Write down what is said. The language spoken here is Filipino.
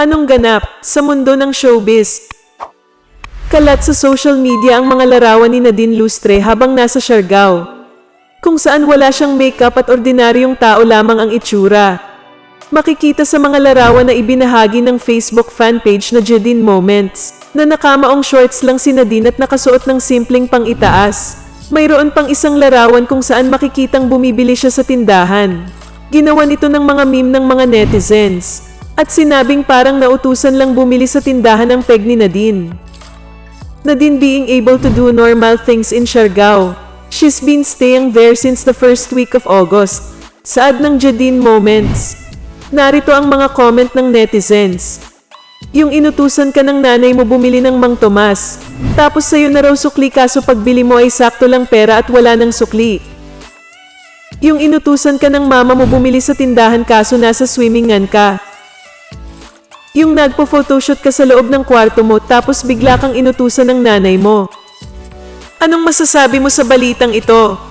Anong ganap sa mundo ng showbiz? Kalat sa social media ang mga larawan ni Nadine Lustre habang nasa Siargao, kung saan wala siyang makeup at ordinaryong tao lamang ang itsura. Makikita sa mga larawan na ibinahagi ng Facebook fanpage na Jadine Moments, na nakamaong shorts lang si Nadine at nakasuot ng simpleng pang-itaas. Mayroon pang isang larawan kung saan makikitang bumibili siya sa tindahan. Ginawan ito ng mga meme ng mga netizens, at sinabing parang nautusan lang bumili sa tindahan ng peg ni Nadine. Nadine being able to do normal things in Siargao. She's been staying there since the first week of August. Saad ng Jadine Moments. Narito ang mga comment ng netizens. Yung inutusan ka ng nanay mo bumili ng Mang Tomas. Tapos sa'yo na raw sukli kaso pagbili mo ay sakto lang pera at wala ng sukli. Yung inutusan ka ng mama mo bumili sa tindahan kaso nasa swimmingan ka. Yung nagpo-photoshoot ka sa loob ng kwarto mo tapos bigla kang inutusan ng nanay mo. Anong masasabi mo sa balitang ito?